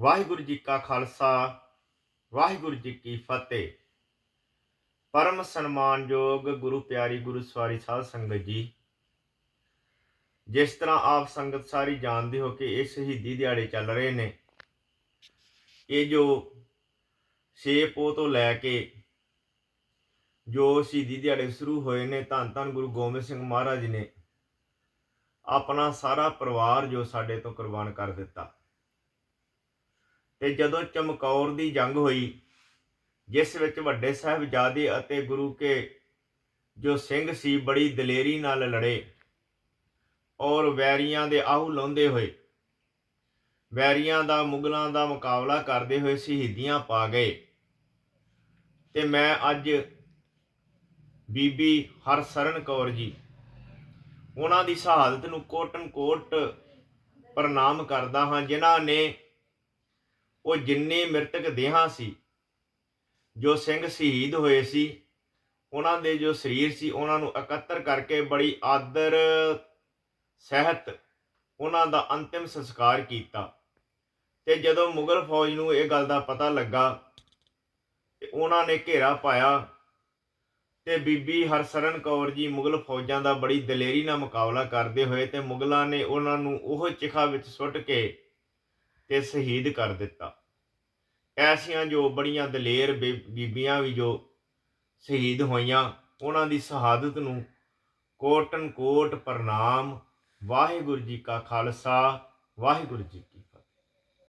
ਵਾਹਿਗੁਰੂ ਜੀ ਕਾ ਖਾਲਸਾ, ਵਾਹਿਗੁਰੂ ਜੀ ਕੀ ਫਤਿਹ। ਪਰਮ ਸਨਮਾਨਯੋਗ ਗੁਰੂ ਪਿਆਰੀ ਗੁਰੂ ਸਵਾਰੀ ਸਾਧ ਸੰਗਤ ਜੀ, ਜਿਸ ਤਰ੍ਹਾਂ ਆਪ ਸੰਗਤ ਸਾਰੀ ਜਾਣਦੇ ਹੋ ਕਿ ਇਹ ਸ਼ਹੀਦੀ ਦਿਹਾੜੇ ਚੱਲ ਰਹੇ ਨੇ, ਇਹ ਜੋ ਛੇ ਪੋ ਤੋਂ ਲੈ ਕੇ ਜੋ ਸ਼ਹੀਦੀ ਦਿਹਾੜੇ ਸ਼ੁਰੂ ਹੋਏ ਨੇ, ਧੰਨ ਧੰਨ ਗੁਰੂ ਗੋਬਿੰਦ ਸਿੰਘ ਮਹਾਰਾਜ ਨੇ ਆਪਣਾ ਸਾਰਾ ਪਰਿਵਾਰ ਜੋ ਸਾਡੇ ਤੋਂ ਕੁਰਬਾਨ ਕਰ ਦਿੱਤਾ। ਤੇ ਜਦੋਂ ਚਮਕੌਰ ਦੀ ਜੰਗ ਹੋਈ, ਜਿਸ ਵਿੱਚ ਵੱਡੇ ਸਾਹਿਬਜ਼ਾਦੇ ਅਤੇ ਗੁਰੂ ਕੇ ਜੋ ਸਿੰਘ ਸੀ, ਬੜੀ ਦਲੇਰੀ ਨਾਲ ਲੜੇ ਔਰ ਵੈਰੀਆਂ ਦੇ ਆਹੂ ਲਾਉਂਦੇ ਹੋਏ, ਵੈਰੀਆਂ ਦਾ ਮੁਗਲਾਂ ਦਾ ਮੁਕਾਬਲਾ ਕਰਦੇ ਹੋਏ ਸ਼ਹੀਦੀਆਂ ਪਾ ਗਏ। ਤੇ ਮੈਂ ਅੱਜ ਬੀਬੀ ਹਰਸਰਨ ਕੌਰ ਜੀ, ਉਹਨਾਂ ਦੀ ਸ਼ਹਾਦਤ ਨੂੰ ਕੋਟਨ ਕੋਟ ਪ੍ਰਣਾਮ ਕਰਦਾ ਹਾਂ, ਜਿਨ੍ਹਾਂ ਨੇ ਉਹ ਜਿੰਨੇ ਮ੍ਰਿਤਕ ਦੇਹਾਂ ਸੀ, ਜੋ ਸਿੰਘ ਸ਼ਹੀਦ ਹੋਏ ਸੀ, ਉਹਨਾਂ ਦੇ ਜੋ ਸਰੀਰ ਸੀ, ਉਹਨਾਂ ਨੂੰ ਇਕੱਤਰ ਕਰਕੇ ਬੜੀ ਆਦਰ, ਸਹਿਤ ਉਹਨਾਂ ਦਾ ਅੰਤਿਮ ਸੰਸਕਾਰ ਕੀਤਾ। ਤੇ ਜਦੋਂ ਮੁਗਲ ਫੌਜ ਨੂੰ ਇਹ ਗੱਲ ਦਾ ਪਤਾ ਲੱਗਾ, ਤੇ ਉਹਨਾਂ ਨੇ ਘੇਰਾ ਪਾਇਆ, ਤੇ ਬੀਬੀ ਹਰਸਰਨ ਕੌਰ ਜੀ ਮੁਗਲ ਫੌਜਾਂ ਦਾ ਬੜੀ ਦਲੇਰੀ ਨਾਲ ਮੁਕਾਬਲਾ ਕਰਦੇ ਹੋਏ, ਤੇ ਮੁਗਲਾਂ ਨੇ ਉਹਨਾਂ ਨੂੰ ਉਹ ਚਿਖਾ ਵਿੱਚ ਸੁੱਟ ਕੇ ਤੇ ਸ਼ਹੀਦ ਕਰ ਦਿੱਤਾ। ਐਸੀਆਂ ਜੋ ਬੜੀਆਂ ਦਲੇਰ ਬੀ- ਬੀਬੀਆਂ ਵੀ ਜੋ ਸ਼ਹੀਦ ਹੋਈਆਂ, ਉਹਨਾਂ ਦੀ ਸ਼ਹਾਦਤ ਨੂੰ ਕੋਟਨ ਕੋਟ ਪ੍ਰਣਾਮ। ਵਾਹਿਗੁਰੂ ਜੀ ਕਾ ਖਾਲਸਾ, ਵਾਹਿਗੁਰੂ ਜੀ ਕੀ